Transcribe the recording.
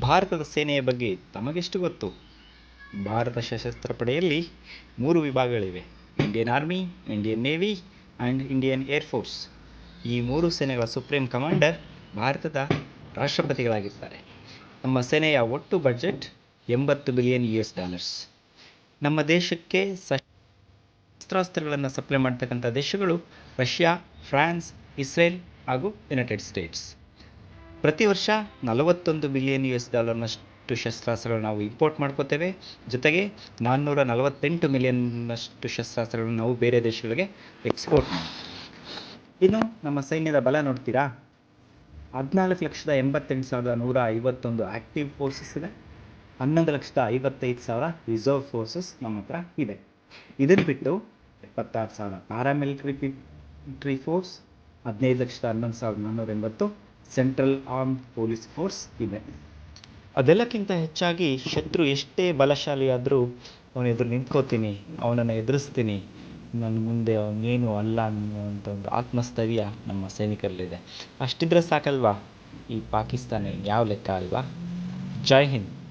ಭಾರತದ ಸೇನೆಯ ಬಗ್ಗೆ ತಮಗೆಷ್ಟು ಗೊತ್ತು? ಭಾರತ ಸಶಸ್ತ್ರ ಪಡೆಯಲ್ಲಿ ಮೂರು ವಿಭಾಗಗಳಿವೆ. Indian army, Indian navy and Indian air force. ಈ ಮೂರು ಸೇನೆಗಳ ಸುಪ್ರೀಂ ಕಮಾಂಡರ್ ಭಾರತದ ರಾಷ್ಟ್ರಪತಿಗಳಾಗಿರ್ತಾರೆ ನಮ್ಮ ಸೇನೆಯ ಒಟ್ಟು ಬಜೆಟ್ ಎಂಬತ್ತು ಬಿಲಿಯನ್ ಯು ಎಸ್ ಡಾಲರ್ಸ್. ನಮ್ಮ ದೇಶಕ್ಕೆ ಶಸ್ತ್ರಾಸ್ತ್ರಗಳನ್ನು ಸಪ್ಲೈ ಮಾಡ್ತಕ್ಕಂಥ ದೇಶಗಳು ರಷ್ಯಾ, ಫ್ರಾನ್ಸ್, ಇಸ್ರೇಲ್ ಹಾಗೂ ಯುನೈಟೆಡ್ ಸ್ಟೇಟ್ಸ್. ಪ್ರತಿ ವರ್ಷ ನಲವತ್ತೊಂದು ಮಿಲಿಯನ್ ಯು ಎಸ್ ಡಾಲರ್ನಷ್ಟು ಶಸ್ತ್ರಾಸ್ತ್ರಗಳನ್ನು ನಾವು ಇಂಪೋರ್ಟ್ ಮಾಡ್ಕೋತೇವೆ. ಜೊತೆಗೆ ನಾನ್ನೂರ ನಲವತ್ತೆಂಟು ಮಿಲಿಯನ್ನಷ್ಟು ಶಸ್ತ್ರಾಸ್ತ್ರಗಳನ್ನು ನಾವು ಬೇರೆ ದೇಶಗಳಿಗೆ ಎಕ್ಸ್ಪೋರ್ಟ್ ಇನ್ನು ನಮ್ಮ ಸೈನ್ಯದ ಬಲ ನೋಡ್ತೀರಾ? ಹದಿನಾಲ್ಕು ಲಕ್ಷದ ಎಂಬತ್ತೆಂಟು ಸಾವಿರದ ನೂರ ಐವತ್ತೊಂದು ಆ್ಯಕ್ಟಿವ್ ಫೋರ್ಸಸ್ ಇದೆ. ಹನ್ನೊಂದು ಲಕ್ಷದ ಐವತ್ತೈದು ಸಾವಿರ ರಿಸರ್ವ್ ಫೋರ್ಸಸ್ ನಮ್ಮ ಹತ್ರ ಇದೆ. ಇದನ್ನು ಬಿಟ್ಟು ಎಪ್ಪತ್ತಾರು ಸಾವಿರ ಪ್ಯಾರಾಮಿಲಿಟರಿ ಮಿಲಿಟರಿ ಫೋರ್ಸ್ ಹದಿನೈದು ಲಕ್ಷದ ಹನ್ನೊಂದು ಸಾವಿರದ ನಾನ್ನೂರ ಎಂಬತ್ತು ಸೆಂಟ್ರಲ್ ಆರ್ಮ್ ಪೊಲೀಸ್ ಫೋರ್ಸ್ ಇದೆ. ಅದೆಲ್ಲಕ್ಕಿಂತ ಹೆಚ್ಚಾಗಿ ಶತ್ರು ಎಷ್ಟೇ ಬಲಶಾಲಿ ಆದರೂ ಅವನ ಎದುರು ನಿಂತ್ಕೋತೀನಿ, ಅವನನ್ನು ಎದುರಿಸ್ತೀನಿ. ನನ್ನ ಮುಂದೆ ಅವನೇನು ಅಲ್ಲ ಅನ್ನುವಂಥ ಒಂದು ಆತ್ಮಸ್ಥೈರ್ಯ ನಮ್ಮ ಸೈನಿಕರಲ್ಲಿದೆ. ಅಷ್ಟಿದ್ರೆ ಸಾಕಲ್ವಾ ಈ ಪಾಕಿಸ್ತಾನ, ಯಾವ ಲೆಕ್ಕ ಅಲ್ವಾ? ಜೈ ಹಿಂದ್.